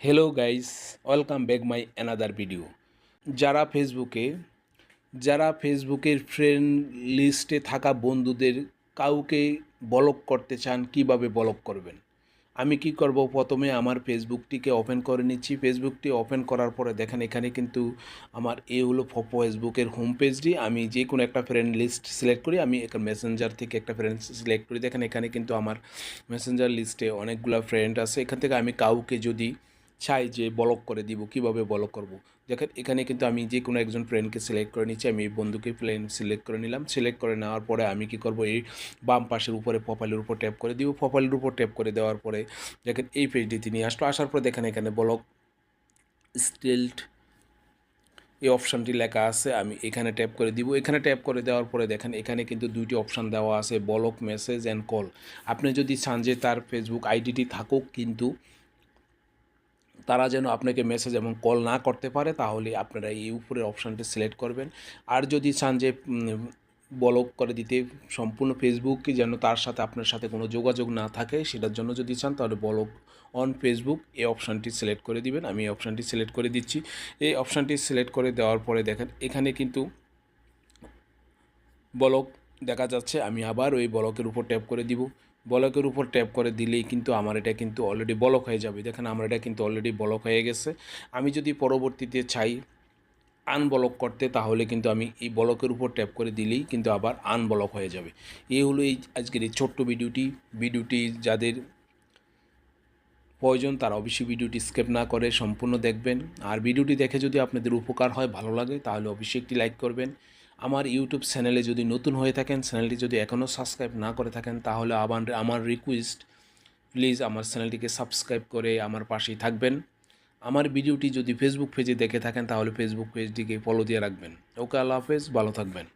Hello guys welcome back my another video যারা ফেসবুকে যারা ফেসবুকের ফ্রেন্ড লিস্টে থাকা বন্ধুদের কাউকে ব্লক করতে চান, কীভাবে ব্লক করবেন? আমি কি করব? প্রথমে আমার ফেসবুকটিকে ওপেন করে নিচ্ছি। ফেসবুকটি ওপেন করার পরে দেখেন এখানে কিন্তু আমার এ হলো ফেসবুকের হোম পেজটি আমি যে কোনো একটা ফ্রেন্ড লিস্ট সিলেক্ট করি, আমি এখানে মেসেঞ্জার থেকে একটা ফ্রেন্ড সিলেক্ট করি। দেখেন এখানে কিন্তু আমার মেসেঞ্জার লিস্টে অনেকগুলো ফ্রেন্ড আছে। এখান থেকে আমি কাউকে যদি চাই যে ব্লক করে দিব, কীভাবে ব্লক করব? দেখেন, এখানে কিন্তু আমি যে কোনো একজন ফ্রেন্ডকে সিলেক্ট করে নিচ্ছি, আমি এই বন্ধুকে ফ্রেন্ড সিলেক্ট করে নিলাম। সিলেক্ট করে নেওয়ার পরে আমি কি করব? এই বাম পাশের উপরে প্রোফাইলের উপর ট্যাপ করে দিব। প্রোফাইলের উপর ট্যাপ করে দেওয়ার পরে দেখেন, এই পেজটি নিয়ে আসলো। আসার পরে দেখেন, এখানে ব্লক স্টিল্ট এই অপশানটি লেখা আছে, আমি এখানে ট্যাপ করে দিব। এখানে ট্যাপ করে দেওয়ার পরে দেখেন, এখানে কিন্তু দুইটি অপশান দেওয়া আছে ব্লক মেসেজ অ্যান্ড কল আপনি যদি চান যে তার ফেসবুক আইডিটি থাকুক, কিন্তু তারা যেন আপনাকে মেসেজ এবং কল না করতে পারে, তাহলে আপনারা এই উপরের অপশানটি সিলেক্ট করবেন। আর যদি চান যে ব্লক করে দিতে, সম্পূর্ণ ফেসবুককে যেন তার সাথে আপনার সাথে কোনো যোগাযোগ না থাকে, সেটার জন্য যদি চান, তাহলে ব্লক অন ফেসবুক এই অপশানটি সিলেক্ট করে দিবেন। আমি এই অপশানটি সিলেক্ট করে দিচ্ছি। এই অপশানটি সিলেক্ট করে দেওয়ার পরে দেখেন, এখানে কিন্তু ব্লক দেখা যাচ্ছে। আমি আবার ওই ব্লকের উপর ট্যাপ করে দিব। ব্লকের উপর ট্যাপ করে দিলেই কিন্তু আমার এটা কিন্তু অলরেডি ব্লক হয়ে যাবে। দেখেন, আমার এটা কিন্তু অলরেডি ব্লক হয়ে গেছে। আমি যদি পরবর্তীতে চাই আনব্লক করতে, তাহলে কিন্তু আমি এই ব্লকের উপর ট্যাপ করে দিলেই কিন্তু আবার আনব্লক হয়ে যাবে। এই হলো এই আজকের এই ছোট্ট ভিডিওটি। ভিডিওটি যাদের প্রয়োজন, তারা অবশ্যই ভিডিওটি স্কেপ না করে, সম্পূর্ণ দেখবেন। আর ভিডিওটি দেখে যদি আপনাদের উপকার হয়, ভালো লাগে, তাহলে অবশ্যই একটি লাইক করবেন। আমার ইউটিউব চ্যানেলে যদি নতুন হয়ে থাকেন চ্যানেলটি যদি এখনও সাবস্ক্রাইব না করে থাকেন, তাহলে আবার আমার রিকোয়েস্ট প্লিজ আমার চ্যানেলটিকে সাবস্ক্রাইব করে আমার পাশেই থাকবেন। আমার ভিডিওটি যদি ফেসবুক পেজে দেখে থাকেন, তাহলে ফেসবুক পেজটিকে ফলো দিয়ে রাখবেন। ওকে, আল্লাহ হাফেজ, ভালো থাকবেন।